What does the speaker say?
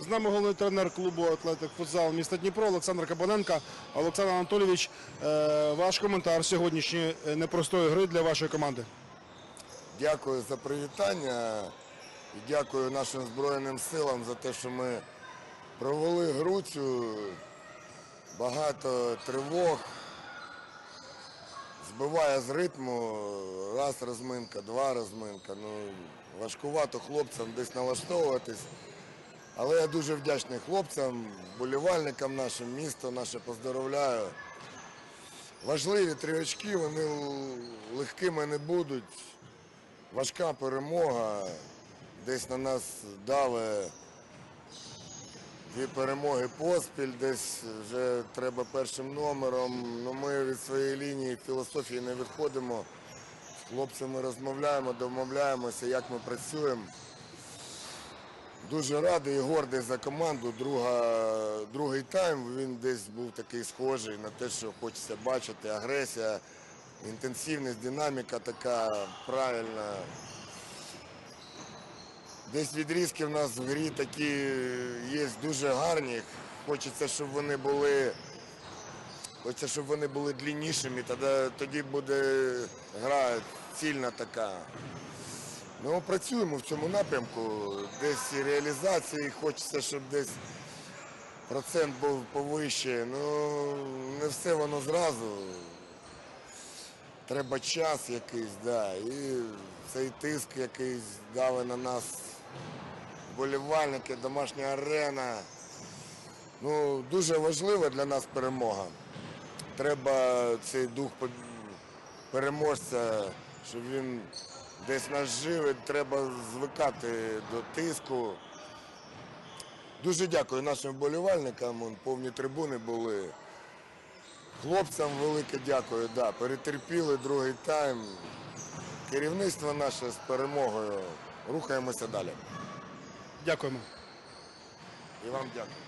З нами головний тренер клубу Атлетик Футзал міста Дніпро Олександр Кабаненко. Олександр Анатолійович, е, ваш коментар сьогоднішньої е, непростої гри для вашої команди. Дякую за привітання і дякую нашим Збройним силам за те, що ми провели гру цю. Багато тривог. Збиває з ритму. Раз розминка, два розминка. Ну, важкувато хлопцям десь налаштовуватись. Але я дуже вдячний хлопцям, болівальникам нашим, місто наше поздоровляю. Важливі три очки, вони легкими не будуть. Важка перемога. Десь на нас дави дві перемоги поспіль, десь вже треба першим номером. Ну, ми від своєї лінії філософії не відходимо. З хлопцями розмовляємо, домовляємося, як ми працюємо. Дуже радий і гордий за команду. Друга, другий тайм він десь був такий схожий на те, що хочеться бачити. Агресія, інтенсивність, динаміка така правильна. Десь відрізки в нас в грі такі є дуже гарні. Хочеться, щоб вони були. Хочеться, щоб вони були длиннішими, тоді, тоді буде гра цільна така. Ну, працюємо в цьому напрямку. Десь реалізації хочеться, щоб десь процент був повище. Ну, не все воно зразу. Треба час якийсь, да. І цей тиск якийсь дали на нас болівальники, домашня арена. Ну, дуже важлива для нас перемога. Треба цей дух переможця, щоб він десь нас живить, треба звикати до тиску. Дуже дякую нашим вболівальникам, вон, повні трибуни були. Хлопцям велике дякую, да, перетерпіли другий тайм. Керівництво наше з перемогою. Рухаємося далі. Дякуємо. І вам дякую.